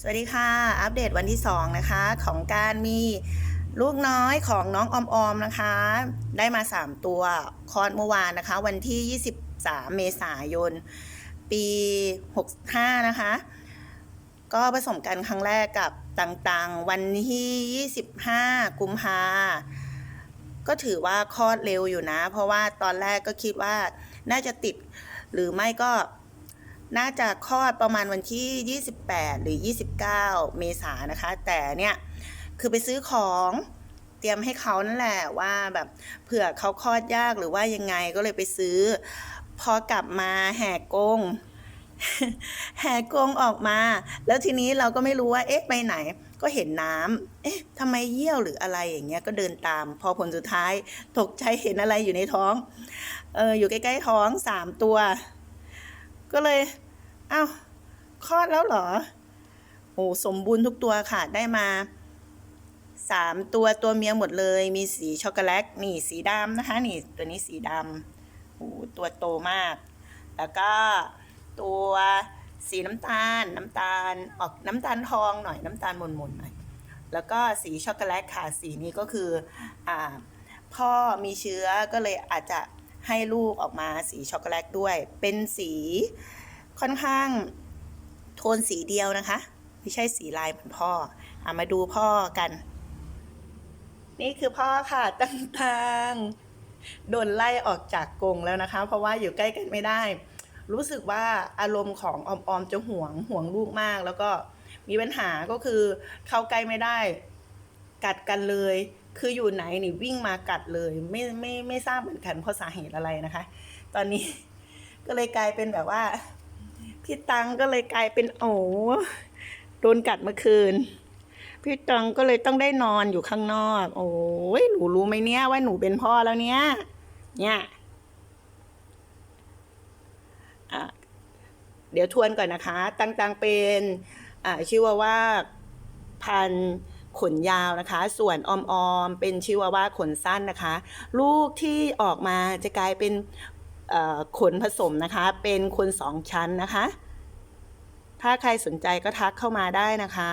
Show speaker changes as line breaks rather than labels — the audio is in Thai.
สวัสดีค่ะ อัปเดตวันที่ 2 นะคะ ของการมีลูกน้อยของน้องอมอมนะคะ ได้มา 3 ตัวคลอดเมื่อวานนะคะ วันที่ 23 เมษายน ปี 65 นะคะ ก็ผสมกันครั้งแรกกับต่างๆ วันที่ 25 กุมภาก็ถือว่าคลอดเร็วอยู่นะ เพราะว่าตอนแรกก็คิดว่าน่าจะติดหรือไม่ก็ น่าจะคลอดประมาณวันที่ 28 หรือ 29 เมษานนะคะ แต่เนี่ย คือไปซื้อของเตรียมให้เขานั่นแหละว่าแบบเผื่อเขาคลอดยากหรือว่ายังไงก็เลยไปซื้อ พอกลับมาแหกกง แหกกงออกมา แล้วทีนี้เราก็ไม่รู้ว่าเอ๊ะไปไหน ก็เห็นน้ำเอ๊ะทำไมเยี่ยวหรืออะไรอย่างเงี้ยก็เดินตาม พอผลสุดท้ายตกใจเห็นอะไรอยู่ในท้องเอออยู่ใกล้ๆท้องสามตัว ก็เลย เอ้าคลอดแล้วเหรอ โอ้สมบูรณ์ทุกตัวค่ะ ได้มาสามตัวตัวเมียหมดเลย มีสีช็อกโกแลตนี่สีดำนะคะ นี่ตัวนี้สีดำโอ้ตัวโตมาก แล้วก็ตัวสีน้ำตาลน้ำตาลออกน้ำตาลทองหน่อยน้ำตาลมนๆหน่อยแล้วก็สีช็อกโกแลตค่ะสีนี้ก็คืออ่าพ่อมีเชื้อก็เลยอาจจะ ให้ลูกออกมาสีช็อกโกแลตด้วย เป็นสีค่อนข้างโทนสีเดียวนะคะ ไม่ใช่สีลายเหมือนพ่ออามาดูพ่อกัน นี่คือพ่อค่ะต่างๆโดนไล่ออกจากกรงแล้วนะคะ เพราะว่าอยู่ใกล้กันไม่ได้ รู้สึกว่าอารมณ์ของออมๆจะห่วงห่วงลูกมาก แล้วก็มีปัญหาก็คือเข้าใกล้ไม่ได้ กัดกันเลย คืออยู่ไหนนี่วิ่งมากัดเลย ไม่ไม่ไม่ทราบเหมือนกันเพราะสาเหตุอะไรนะคะ ตอนนี้ก็เลยกลายเป็นแบบว่า พี่ตังก็เลยกลายเป็นโอ้โดนกัดเมื่อคืน พี่ตังก็เลยต้องได้นอนอยู่ข้างนอก โอ้ยหนูรู้ไหมเนี่ยว่าหนูเป็นพ่อแล้วเนี่ยเนี่ยเดี๋ยวทวนก่อนนะคะ ตังตังเป็นชื่อว่าว่าพันธ ขนยาวนะคะ ส่วนออมออมเป็นชิวาว่าขนสั้นนะคะ ลูกที่ออกมาจะกลายเป็นขนผสมนะคะ เป็นคนสองชั้นนะคะ ถ้าใครสนใจก็ทักเข้ามาได้นะคะ